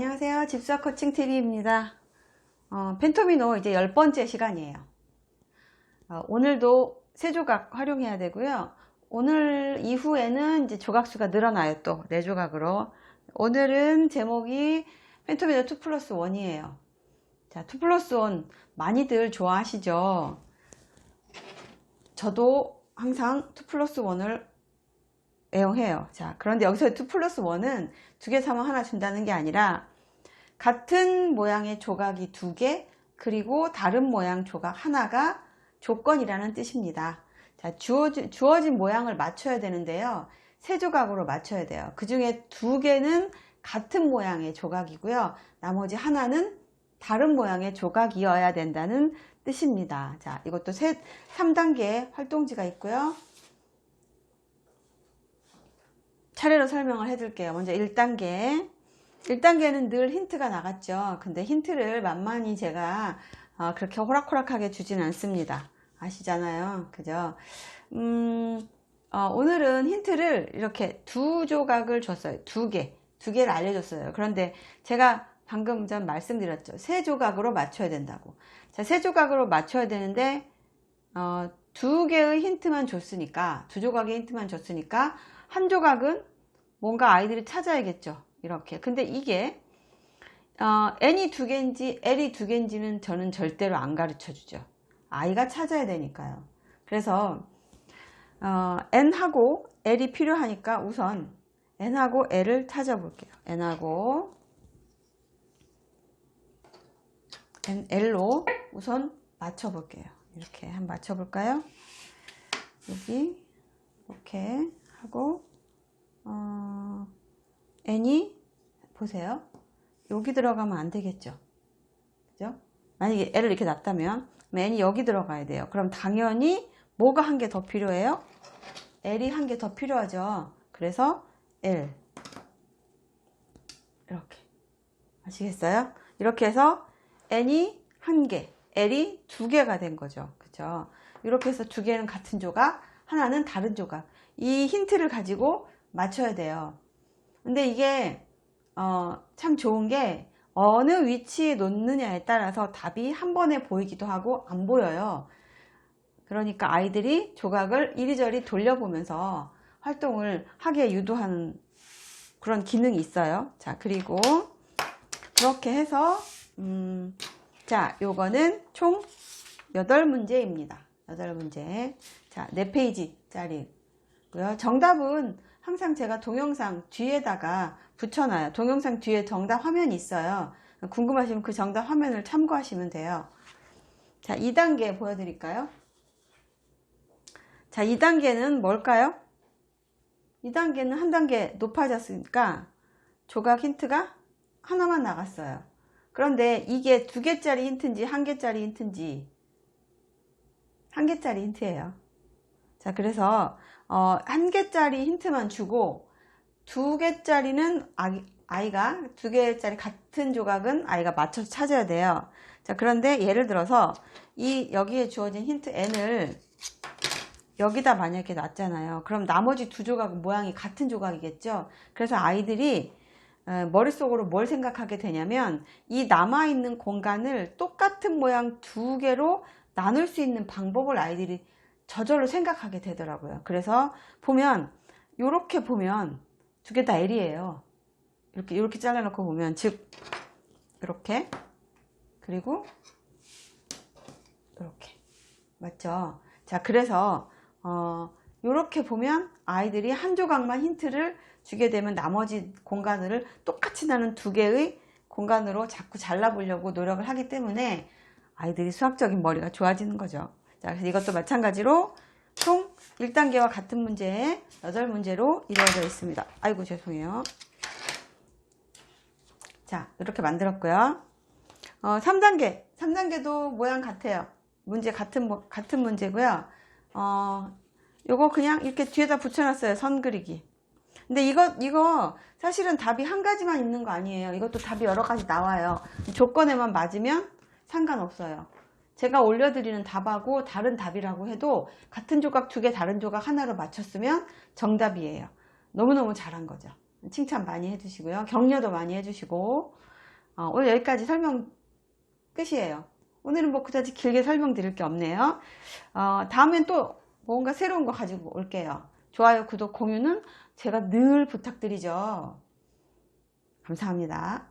안녕하세요. 집사 코칭 TV입니다. 어, 펜토미노 이제 열 번째 시간이에요. 어, 오늘도 세 조각 활용해야 되고요. 오늘 이후에는 이제 조각수가 늘어나요. 또 네 조각으로. 오늘은 제목이 펜토미노 2 플러스 1이에요. 자, 2 플러스 1 많이들 좋아하시죠? 저도 항상 2 플러스 1을 애용해요. 자, 그런데 여기서 2 플러스 1은 두 개 사면 하나 준다는 게 아니라 같은 모양의 조각이 두 개, 그리고 다른 모양 조각 하나가 조건이라는 뜻입니다. 자, 주어진, 주어진 모양을 맞춰야 되는데요. 세 조각으로 맞춰야 돼요. 그 중에 두 개는 같은 모양의 조각이고요. 나머지 하나는 다른 모양의 조각이어야 된다는 뜻입니다. 자, 이것도 세, 3단계 활동지가 있고요. 차례로 설명을 해드릴게요. 먼저 1단계. 1단계는 늘 힌트가 나갔죠. 근데 힌트를 만만히 제가 어, 그렇게 호락호락하게 주진 않습니다. 아시잖아요. 그죠? 음, 어, 오늘은 힌트를 이렇게 두 조각을 줬어요. 두 개. 두 개를 알려줬어요. 그런데 제가 방금 전 말씀드렸죠. 세 조각으로 맞춰야 된다고. 자, 세 조각으로 맞춰야 되는데, 어, 두 개의 힌트만 줬으니까, 두 조각의 힌트만 줬으니까, 한 조각은 뭔가 아이들이 찾아야겠죠. 이렇게. 근데 이게, 어, n이 두 개인지 l이 두 개인지는 저는 절대로 안 가르쳐 주죠. 아이가 찾아야 되니까요. 그래서, 어, n하고 l이 필요하니까 우선 n하고 l을 찾아볼게요. n하고 l로 우선 맞춰볼게요. 이렇게 한번 맞춰볼까요? 여기 이렇게 하고 어, n이 보세요. 여기 들어가면 안 되겠죠. 그죠? 만약에 l을 이렇게 놨다면 n이 여기 들어가야 돼요. 그럼 당연히 뭐가 한 개 더 필요해요? l이 한 개 더 필요하죠. 그래서 l 이렇게 아시겠어요? 이렇게 해서 n이 한 개, l이 두 개가 된 거죠. 그죠? 이렇게 해서 두 개는 같은 조각, 하나는 다른 조각. 이 힌트를 가지고 맞춰야 돼요. 근데 이게 어, 참 좋은 게 어느 위치에 놓느냐에 따라서 답이 한 번에 보이기도 하고 안 보여요. 그러니까 아이들이 조각을 이리저리 돌려보면서 활동을 하게 유도하는 그런 기능이 있어요. 자, 그리고 그렇게 해서 음, 자, 요거는 총 8문제입니다. 8문제. 자, 4페이지 짜리 고요. 정답은 항상 제가 동영상 뒤에다가 붙여놔요. 동영상 뒤에 정답 화면이 있어요. 궁금하시면 그 정답 화면을 참고하시면 돼요. 자, 2단계 보여드릴까요? 자, 2단계는 뭘까요? 2단계는 한 단계 높아졌으니까 조각 힌트가 하나만 나갔어요. 그런데 이게 두 개짜리 힌트인지 한 개짜리 힌트인지 한 개짜리 힌트예요. 자, 그래서 어, 한 개짜리 힌트만 주고 두 개짜리는 아이 가 두 개짜리 같은 조각은 아이가 맞춰서 찾아야 돼요. 자, 그런데 예를 들어서 이 여기에 주어진 힌트 n을 여기다 만약에 놨잖아요. 그럼 나머지 두 조각은 모양이 같은 조각이겠죠. 그래서 아이들이 어, 머릿속으로 뭘 생각하게 되냐면 이 남아있는 공간을 똑같은 모양 두 개로 나눌 수 있는 방법을 아이들이 저절로 생각하게 되더라고요. 그래서 보면 이렇게 보면 두 개 다 L이에요. 이렇게 이렇게 잘라놓고 보면 즉 이렇게 그리고 이렇게 맞죠? 자 그래서 어, 이렇게 보면 아이들이 한 조각만 힌트를 주게 되면 나머지 공간을 똑같이 나는 두 개의 공간으로 자꾸 잘라보려고 노력을 하기 때문에 아이들이 수학적인 머리가 좋아지는 거죠. 자, 이것도 마찬가지로 총 1단계와 같은 문제에 8문제로 이루어져 있습니다. 아이고, 죄송해요. 자, 이렇게 만들었고요. 어, 3단계. 3단계도 모양 같아요. 문제 같은, 같은 문제고요. 어, 요거 그냥 이렇게 뒤에다 붙여놨어요. 선 그리기. 근데 이거, 이거 사실은 답이 한 가지만 있는 거 아니에요. 이것도 답이 여러 가지 나와요. 조건에만 맞으면 상관없어요. 제가 올려드리는 답하고 다른 답이라고 해도 같은 조각 두 개 다른 조각 하나로 맞췄으면 정답이에요. 너무너무 잘한 거죠. 칭찬 많이 해주시고요. 격려도 많이 해주시고 어, 오늘 여기까지 설명 끝이에요. 오늘은 뭐 그다지 길게 설명드릴 게 없네요. 어, 다음엔 또 뭔가 새로운 거 가지고 올게요. 좋아요, 구독, 공유는 제가 늘 부탁드리죠. 감사합니다.